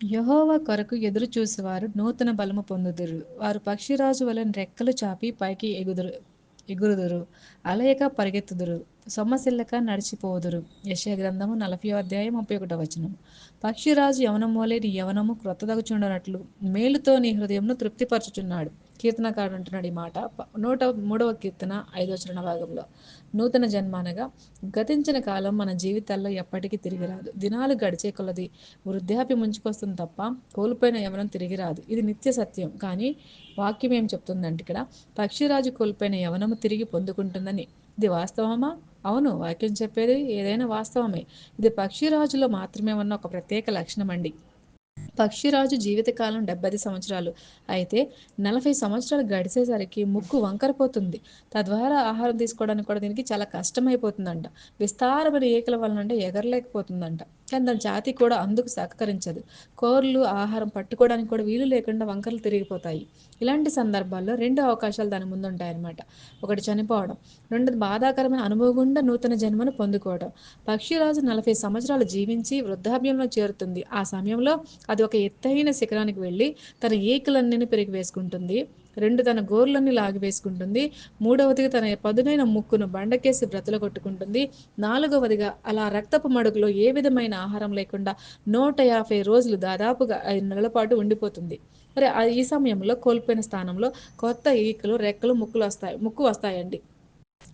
యహోవా కొరకు ఎదురు చూసేవారు నూతన బలము పొందుదురు. వారు పక్షిరాజు వలన రెక్కలు చాపి పైకి ఎగుదురు ఎగురుదురు అలయక పరిగెత్తుదురు. సొమ్మసిల్లక నడిచిపోదురు. యశగ్రంథము గ్రంథము నలభై అధ్యాయం ముప్పై ఒకటో వచనం. పక్షిరాజు యవనమోలే నీ యవనము క్రొత్తదగుచుండనట్లు మేలుతో నీ హృదయంను తృప్తిపరచుచున్నాడు. కీర్తనకారుడు అంటున్నాడు ఈ మాట. నూట మూడవ కీర్తన ఐదవ చరణ భాగంలో. నూతన జన్మానగా గతించిన కాలం మన జీవితాల్లో ఎప్పటికీ తిరిగి రాదు దినాలు గడిచే కొలది వృద్ధాప్య ముంచుకొస్తుంది తప్ప కోల్పోయిన యవనం తిరిగి రాదు ఇది నిత్య సత్యం. కానీ వాక్యం ఏం చెప్తుందంటే ఇక్కడ పక్షిరాజు కోల్పోయిన యవనము తిరిగి పొందుకుంటుందని ఇది వాస్తవమా? అవును వాక్యం చెప్పేది ఏదైనా వాస్తవమే. ఇది పక్షిరాజులో మాత్రమే ఉన్న ఒక ప్రత్యేక లక్షణం అండి పక్షిరాజు జీవితకాలం డెబ్బై సంవత్సరాలు. అయితే నలభై సంవత్సరాలు గడిచేసరికి ముక్కు వంకరపోతుంది. తద్వారా ఆహారం తీసుకోవడానికి కూడా దీనికి చాలా కష్టమైపోతుందంట. విస్తారమైన ఏకల వలన అంటే ఎగరలేకపోతుందంట. కానీ దాని జాతి కూడా అందుకు సహకరించదు. కోర్లు ఆహారం పట్టుకోవడానికి కూడా వీలు లేకుండా వంకరలు తిరిగిపోతాయి. ఇలాంటి సందర్భాల్లో రెండు అవకాశాలు దాని ముందు ఉంటాయన్నమాట ఒకటి చనిపోవడం రెండోది బాధాకరమైన అనుభవం గుండా నూతన జన్మను పొందుకోవడం. పక్షిరాజు నలభై సంవత్సరాలు జీవించి వృద్ధాప్యంలో చేరుతుంది. ఆ సమయంలో అది ఒక ఎత్తైన శిఖరానికి వెళ్ళి తన ఈకలన్నీ పెరిగి వేసుకుంటుంది. రెండు తన గోర్లన్నీ లాగివేసుకుంటుంది మూడవదిగా తన పదునైన ముక్కును బండకేసి బ్రతలు కొట్టుకుంటుంది. నాలుగవదిగా అలా రక్తపు మడుగులో ఏ విధమైన ఆహారం లేకుండా నూట యాభై రోజులు దాదాపుగా ఐదు నెలల పాటు ఉండిపోతుంది. మరి ఈ సమయంలో కోల్పోయిన స్థానంలో కొత్త ఈకలు రెక్కలు ముక్కులు వస్తాయి ముక్కు వస్తాయండి.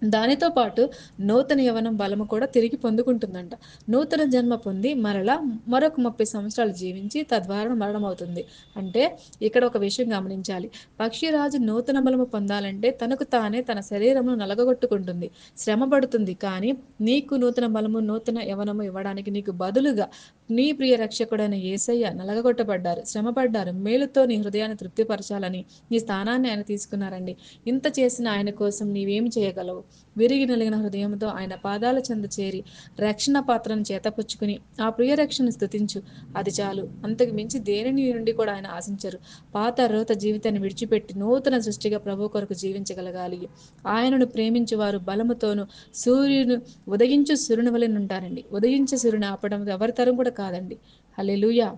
దానితో పాటు నూతన యవనం బలము కూడా తిరిగి పొందుకుంటుందంట. నూతన జన్మ పొంది మరలా మరొక ముప్పై సంవత్సరాలు జీవించి తద్వారా మరణం అవుతుంది అంటే ఇక్కడ ఒక విషయం గమనించాలి. పక్షిరాజు నూతన బలము పొందాలంటే తనకు తానే తన శరీరమును నలగగొట్టుకుంటుంది. శ్రమ పడుతుంది కానీ నీకు నూతన బలము నూతన యవనము ఇవ్వడానికి నీకు బదులుగా నీ ప్రియ రక్షకుడైన యేసయ్య నలగగొట్టబడ్డారు శ్రమపడ్డారు మేలుతో నీ హృదయాన్ని తృప్తిపరచాలని నీ స్థానాన్ని ఆయన తీసుకున్నారండి. ఇంత చేసిన ఆయన కోసం నీవేమి చేయగలవు? విరిగి నలిగిన హృదయంతో ఆయన పాదాల చెంద చేరి రక్షణ పాత్రను చేతపుచ్చుకుని ఆ ప్రియ రక్షణ స్థుతించు అది చాలు. అంతకు మించి దేనిని నుండి కూడా ఆయన ఆశించరు. పాత రోత జీవితాన్ని విడిచిపెట్టి నూతన సృష్టిగా ప్రభు కొరకు జీవించగలగాలి. ఆయనను ప్రేమించు వారు బలముతోను సూర్యుని ఉదయించు సురుని వలెనుంటారండి ఉదయించే సూర్యుని ఆపడం ఎవరి తరం కూడా కాదండి. హల్లెలూయా.